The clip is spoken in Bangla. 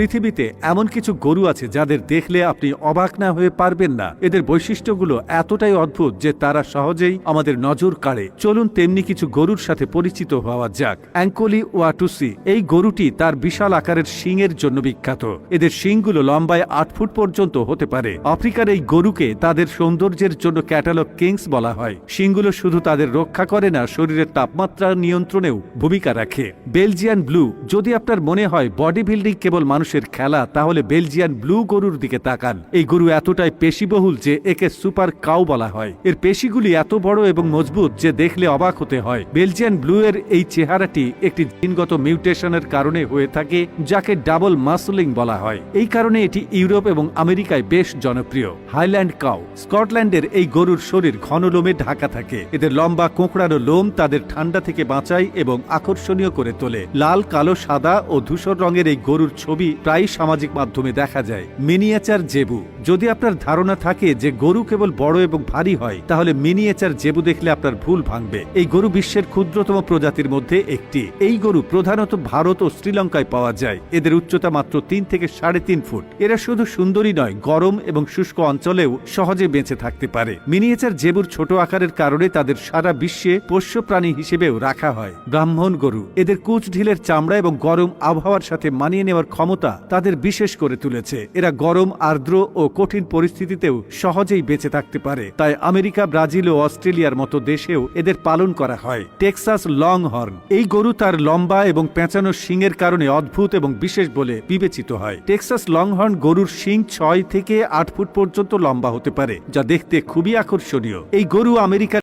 পৃথিবীতে এমন কিছু গরু আছে যাদের দেখলে আপনি অবাক না হয়ে পারবেন না। এদের বৈশিষ্ট্যগুলো এতটাই অদ্ভুত যে তারা সহজেই আমাদের নজর কাড়ে। চলুন তেমনি কিছু গরুর সাথে পরিচিত হওয়া যাক। অ্যাঙ্কলি ওয়াটুসি, এই গরুটি তার বিশাল আকারের শিংয়ের জন্য বিখ্যাত। এদের শিংগুলো লম্বায় আট ফুট পর্যন্ত হতে পারে। আফ্রিকার এই গরুকে তাদের সৌন্দর্যের জন্য ক্যাটালগ কিংস বলা হয়। শিংগুলো শুধু তাদের রক্ষা করে না, শরীরের তাপমাত্রা নিয়ন্ত্রণেও ভূমিকা রাখে। বেলজিয়ান ব্লু, যদি আপনার মনে হয় বডি বিল্ডিং কেবল মানুষের খেলা, তাহলে বেলজিয়ান ব্লু গরুর দিকে তাকান। এই গরু এতটাই পেশিবহুল যে একে সুপার কাউ বলা হয়। এর পেশিগুলি এত বড় এবং মজবুত যে দেখলে অবাক হতে হয়। বেলজিয়ান ব্লু এর এই চেহারাটি একটি জিনগত মিউটেশনের কারণে হয়ে থাকে, যাকে ডাবল মাসলিং বলা হয়। এই কারণে এটি ইউরোপ এবং আমেরিকায় বেশ জনপ্রিয়। Highland cow. স্কটল্যান্ডের এই গরুর শরীর ঘন লোমে ঢাকা থাকে। এদের লম্বা, কোঁকড়ানো লোম তাদের ঠান্ডা থেকে বাঁচায় এবং আকর্ষণীয় করে তোলে। লাল, কালো, সাদা ও ধূসর রঙের এই গরুর ছবি প্রায় সামাজিক মাধ্যমে দেখা যায়। মিনিয়েচার জেবু। যদি আপনার ধারণা থাকে যে গরু কেবল বড় এবং ভারী হয়, তাহলে মিনিয়েচার জেবু দেখলে আপনার ভুল ভাঙবে। এই গরু বিশ্বের ক্ষুদ্রতম প্রজাতির মধ্যে একটি। এই গরু প্রধানত ভারত ও শ্রীলঙ্কায় পাওয়া যায়। এদের উচ্চতা মাত্র তিন থেকে সাড়ে তিন ফুট। এরা শুধু সুন্দরী নয়, গরম এবং শুষ্ক অঞ্চলেও সহজে বেঁচে থাকতে পারে। মিনিয়েচার জেবুর ছোট আকারের কারণে তাদের সারা বিশ্বে পোষ্য প্রাণী হিসেবেও রাখা হয়। ব্রাহ্মণ গরু। এদের কুচ ঢিলের চামড়া এবং গরম আবহাওয়ার সাথে মানিয়ে নেওয়ার ক্ষমতা তাদের বিশেষ করে তুলেছে। এরা গরম, আর্দ্র ও কঠিন পরিস্থিতিতেও সহজেই বেঁচে থাকতে পারে। তাই আমেরিকা, ব্রাজিল ও অস্ট্রেলিয়ার মতো দেশেও এদের পালন করা হয়। টেক্সাস লং হর্ন এই গরু তার লম্বা এবং পেঁচানো শিংয়ের কারণে অদ্ভুত এবং বিশেষ বলে বিবেচিত হয়। টেক্সাস লংহর্ন গরুর শিং ছয় থেকে আট ফুট পর্যন্ত লম্বা হতে পারে, যা দেখতে খুবই আকর্ষণীয়। এই গরু আমেরিকার